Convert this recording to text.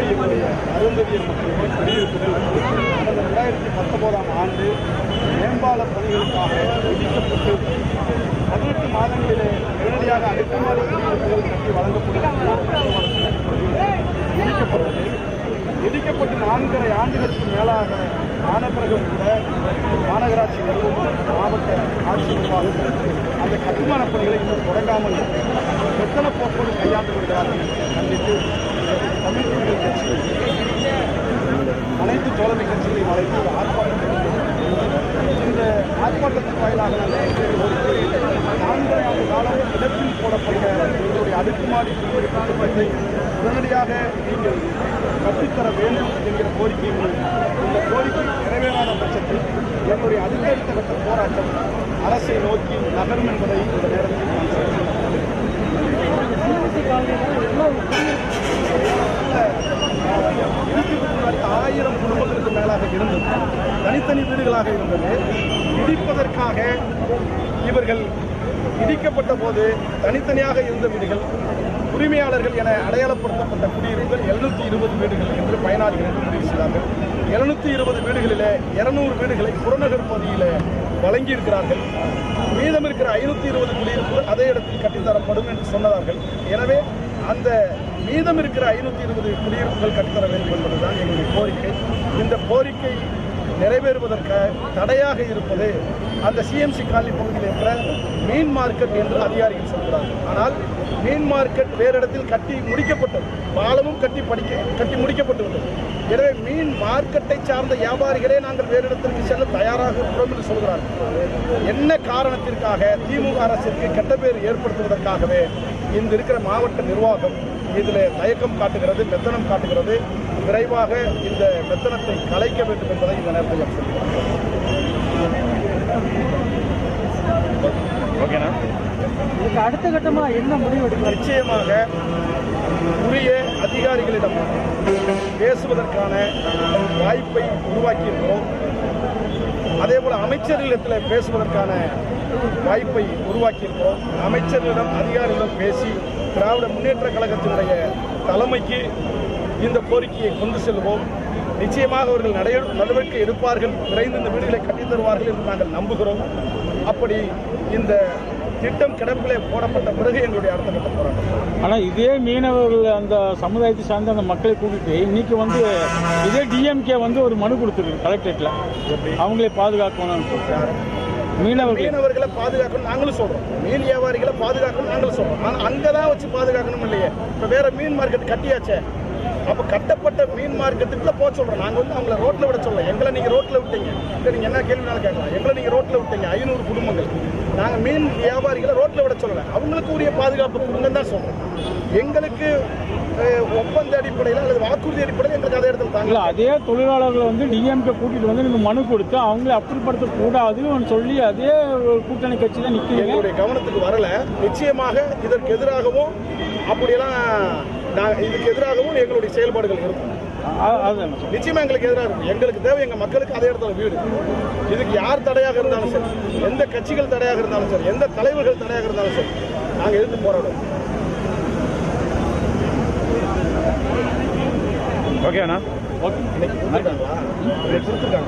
பெரிய அருந்ததிய மக்களுடன் குடியிருப்புகள் கடந்த ரெண்டாயிரத்தி பத்தொன்பதாம் ஆண்டு மேம்பால பணிகளுக்காக விதிக்கப்பட்டு பதினெட்டு மாதங்களிலே உடனடியாக அடுக்குமாடி குடியிருப்புகள் கட்டி வழங்கப்படும் விதிக்கப்பட்டது விதிக்கப்பட்டு நான்கரை ஆண்டுகளுக்கு மேலாக ஆன கூட மாநகராட்சி மாவட்ட ஆட்சி நிர்வாகம் அந்த கட்டுமான பணிகளை இன்னும் தொடங்காமல் எத்தனை போக்கோடு கையாண்டு வருகிறார்கள் கண்டித்து தமிழ் நான்கரை ஆண்டு காலம் இடத்தில் போடப்பட்ட எங்களுடைய அடுக்குமாடி குடியிருப்பு திட்டத்தை உடனடியாக நீங்கள் கட்டித்தர வேண்டும் என்கிற கோரிக்கை இந்த கோரிக்கை நிறைவேறாத பட்சத்தில் எங்களுடைய அதிகரித்த கட்ட போராட்டம் அரசை நோக்கி நகரும் என்பதை இந்த நேரத்தில் நான் சொல்கிறேன் ஆயிரம் குடும்பங்களுக்கு மேலாக இருந்தது. தனித்தனி வீடுகளாக இருந்தது. பிடிப்பதற்காக இவர்கள் இடிக்கப்பட்ட போது தனித்தனியாக இருந்த வீடுகள் உரிமையாளர்கள் என அடையாளப்படுத்தப்பட்ட குடியிருப்புகள் எழுநூத்தி இருபது வீடுகள் என்று பயனாளிகள் என்று முடிவு செய்தார்கள் எழுநூத்தி இருபது வீடுகளிலே இருநூறு வீடுகளை புறநகர் பகுதியில் வழங்கியிருக்கிறார்கள். மீதம் இருக்கிற ஐநூத்தி இருபது குடியிருப்புகள் அதே இடத்தில் கட்டித்தரப்படும் என்று சொன்னார்கள். எனவே அந்த மீதம் இருக்கிற ஐநூற்றி இருபது குடியிருப்புகள் கட்டித்தர வேண்டும் என்பதுதான் எங்களுடைய கோரிக்கை. இந்த கோரிக்கை நிறைவேறுவதற்கு தடையாக இருப்பது அந்த சிஎம்சி காலனி பகுதியில் இருக்கிற மீன் மார்க்கெட் என்று அதிகாரிகள் சொல்கிறார்கள். ஆனால் மீன் மார்க்கெட் வேறு இடத்தில் கட்டி முடிக்கப்பட்டது. பாலமும் கட்டி படிக்க கட்டி முடிக்கப்பட்டு விட்டது எனவே மீன் மார்க்கெட்டை சார்ந்த வியாபாரிகளே நாங்கள் வேறு இடத்திற்கு செல்ல தயாராக இருக்கிறோம் என்று சொல்கிறார்கள். என்ன காரணத்திற்காக திமுக அரசிற்கு கெட்ட பேர் ஏற்படுத்துவதற்காகவே இந்த இருக்கிற மாவட்ட நிர்வாகம் இதில் தயக்கம் காட்டுகிறது மெத்தனம் காட்டுகிறது. விரைவாக இந்த மெத்தனத்தை கலைக்க வேண்டும் என்பதை இந்த நேரத்தில் நான் சொல்கிறேன் ஓகேண்ணா. இதுக்கு அடுத்த கட்டமா என்ன முடிவு நிச்சயமாக உரிய அதிகாரிகளிடம் பேசுவதற்கான வாய்ப்பை உருவாக்கியிருக்கிறோம். அதே போல அமைச்சர்களிடத்தில் பேசுவதற்கான வாய்ப்பை உருவாக்கியிருக்கிறோம். அமைச்சர்களிடம் அதிகாரிகளிடம் பேசி திராவிட முன்னேற்ற கழகத்தினுடைய தலைமைக்கு இந்த கோரிக்கையை கொண்டு செல்வோம். நிச்சயமாக அவர்கள் நடை நடவடிக்கை எடுப்பார்கள். விரைந்து இந்த வீடுகளை கட்டித்தருவார்கள் என்று நாங்கள் நம்புகிறோம். அப்படி இந்த திட்டம் கிடப்பிலே போடப்பட்ட பிறகு எங்களுடைய அடுத்த கட்ட போராட்டம். ஆனா இதே மீனவர்கள் அந்த சமுதாயத்தை சார்ந்த அந்த மக்களை கூட்டிட்டு இன்னைக்கு வந்து இதே டிஎம்கே வந்து ஒரு மனு கொடுத்துருக்கு கலெக்டரேட்ல. அவங்களே பாதுகாக்கணும்னு சொல்லிட்டு மீனவர்கள். மீனவர்களை பாதுகாக்கணும் நாங்களும் சொல்றோம். மீன் வியாபாரிகளை பாதுகாக்கணும் நாங்களும் சொல்றோம். ஆனா அங்கதான் வச்சு பாதுகாக்கணும் இல்லையே. இப்ப வேற மீன் மார்க்கெட் கட்டியாச்சே. அப்ப கட்டப்பட்ட மீன் மார்க்கெட்டுக்குள்ள போக சொல்றோம். நாங்க வந்து அவங்கள ரோட்ல விட சொல்ல. எங்களை நீங்க ரோட்ல விட்டீங்க. சரி நீங்க என்ன கேள்வினாலும் கேட்கலாம். எங்களை நீங்க ரோட்ல விட்டீங்க. ஐநூறு குடும்பங்கள். நாங்க மீன் வியாபாரிகளை ரோட்ல விட சொல்லல. அவங்களுக்கு உரிய பாதுகாப்பு கொடுங்க தான் சொல்றோம். எங்களுக்கு ஒப்பந்த அடிப்படையில் அல்லது வாக்குறுதி அடிப்படையில் எங்களுக்கு அதே இடத்துல இல்ல தாங்க அதே தொழிலாளர்களை வந்து டிஎம்கே கூட்டிட்டு வந்து நீங்க மனு கொடுத்து அவங்களே அப்புறப்படுத்த கூடாதுன்னு சொல்லி அதே கூட்டணி கட்சி தான் நிக்கிறீங்க எங்களுடைய கவனத்துக்கு வரல. நிச்சயமாக இதற்கு எதிராகவும் அப்படியெல்லாம் நான் இதுக்கு எதிராகவும் எங்களுடைய செயல்பாடுகள் இருக்கும். நிச்சயமா எங்களுக்கு எதிராக இருக்கும். எங்களுக்கு தேவை எங்க மக்களுக்கு அதே இடத்துல வீடு. இதுக்கு யார் தடையாக இருந்தாலும் சரி எந்த கட்சிகள் தடையாக இருந்தாலும் சரி எந்த தலைவர்கள் தடையாக இருந்தாலும் சரி நாங்க எதிர்த்து போராடுவோம். ஓகே இன்னைக்கு கொடுத்துருக்காங்களா இன்னைக்கு கொடுத்துருக்காங்க